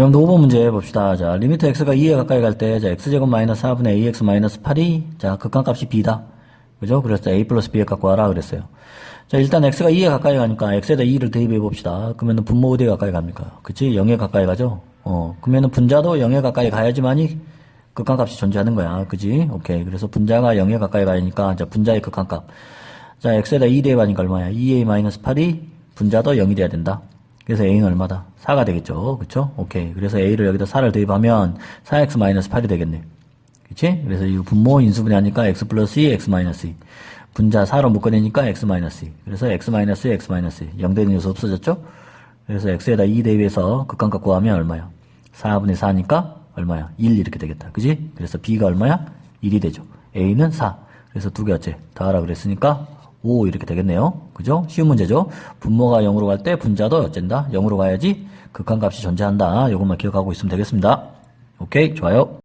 그럼 5번 문제 봅시다. 자, 리미트 x가 2에 가까이 갈 때, 자, x제곱 마이너스 4분의 ax 마이너스 8이, 자, 극한값이 b다. 그죠? 그래서 a 플러스 b에 갖고 와라 그랬어요. 자, 일단 x가 2에 가까이 가니까 x에다 2를 대입해 봅시다. 그러면은 분모 어디에 가까이 갑니까? 그치? 0에 가까이 가죠? 어, 그러면은 분자도 0에 가까이 가야지만이 극한값이 존재하는 거야. 그지? 오케이. 그래서 분자가 0에 가까이 가니까, 자, 분자의 극한값. 자, x에다 2 대입하니까 얼마야? 2a 마이너스 8이 분자도 0이 돼야 된다. 그래서 a는 얼마다? 4가 되겠죠. 그쵸? 오케이. 그래서 a를 여기다 4를 대입하면 4x 마이너스 8이 되겠네. 그치? 그래서 이 분모 인수분해 하니까 x 플러스 2, x 마이너스 2. 분자 4로 묶어내니까 x 마이너스 2. 그래서 x 마이너스 2, x 마이너스 2. 0 되는 요소 없어졌죠? 그래서 x에다 2 대입해서 극한값 구하면 얼마야? 4분의 4니까 얼마야? 1 이렇게 되겠다. 그지? 그래서 b가 얼마야? 1이 되죠. a는 4. 그래서 두 개째 더하라 그랬으니까 5 이렇게 되겠네요. 그죠? 쉬운 문제죠? 분모가 0으로 갈 때 분자도 어쩐다? 0으로 가야지 극한값이 존재한다. 이것만 기억하고 있으면 되겠습니다. 오케이, 좋아요.